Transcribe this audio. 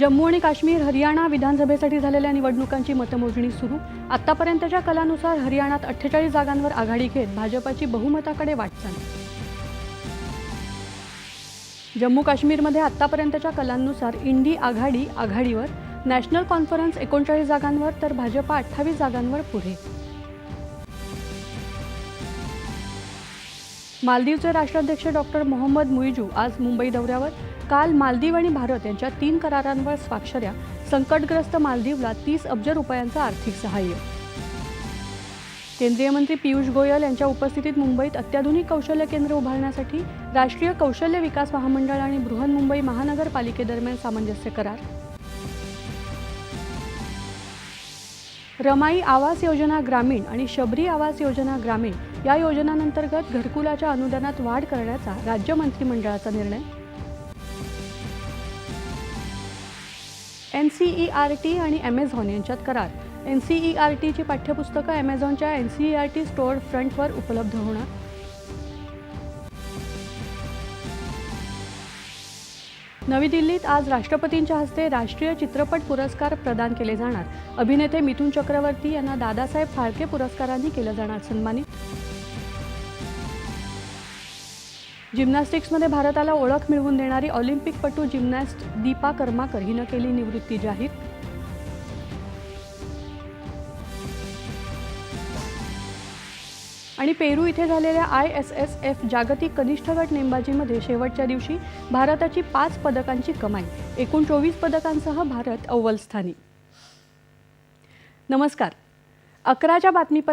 जम्मू आणि काश्मीर हरियाणा विधानसभेसाठी झालेल्या निवडणुकांची मतमोजणी सुरू. आतापर्यंतच्या कलानुसार हरियाणात अठ्ठेचाळीस जागांवर आघाडी घेत भाजपाची बहुमताकडे वाटचाल जम्मू काश्मीरमध्ये आतापर्यंतच्या कलांनुसार इंडी आघाडी आघाडीवर नॅशनल कॉन्फरन्स एकोणचाळीस जागांवर तर भाजपा अठ्ठावीस जागांवर पुढे. मालदीवचे राष्ट्राध्यक्ष डॉक्टर मोहम्मद मुइजू आज मुंबई दौऱ्यावर काल मालदीव आणि भारत यांच्या तीन करारांवर स्वाक्षऱ्या. संकटग्रस्त मालदीवला तीस अब्ज रुपयांचं आर्थिक सहाय्य. केंद्रीय मंत्री पियुष गोयल यांच्या उपस्थितीत मुंबईत अत्याधुनिक कौशल्य केंद्र उभारण्यासाठी राष्ट्रीय कौशल्य विकास महामंडळ आणि बृहन्मुंबई महानगरपालिकेदरम्यान सामंजस्य करार. रमाई आवास योजना ग्रामीण आणि शबरी आवास योजना ग्रामीण या योजनांतर्गत घरकुलाच्या अनुदानात वाढ करण्याचा राज्य मंत्रिमंडळाचा निर्णय. N C E R T आणि ॲमेझॉन यांच्यात करार. एन सी ई आर टीची पाठ्यपुस्तकं ॲमेझॉनच्या N C E R T store फ्रंटवर उपलब्ध होणार. नवी दिल्लीत आज राष्ट्रपतींच्या हस्ते राष्ट्रीय चित्रपट पुरस्कार प्रदान केले जाणार. अभिनेते मिथुन चक्रवर्ती यांना दादासाहेब फाळके पुरस्कारांनी केलं जाणार सन्मानित. जिम्नॅस्टिक्समध्ये भारताला ओळख मिळवून देणारी ऑलिम्पिकपटू जिम्नॅस्ट दीपा कर्माकर हिनं केली निवृत्ती जाहीर. आणि पेरू इथे झालेल्या आय एस एस एफ जागतिक कनिष्ठ गट नेमबाजीमध्ये शेवटच्या दिवशी भारताची पाच पदकांची कमाई एकूण चोवीस पदकांसह भारत अव्वल स्थानी. नमस्कार. अकराच्या बातमीपत्र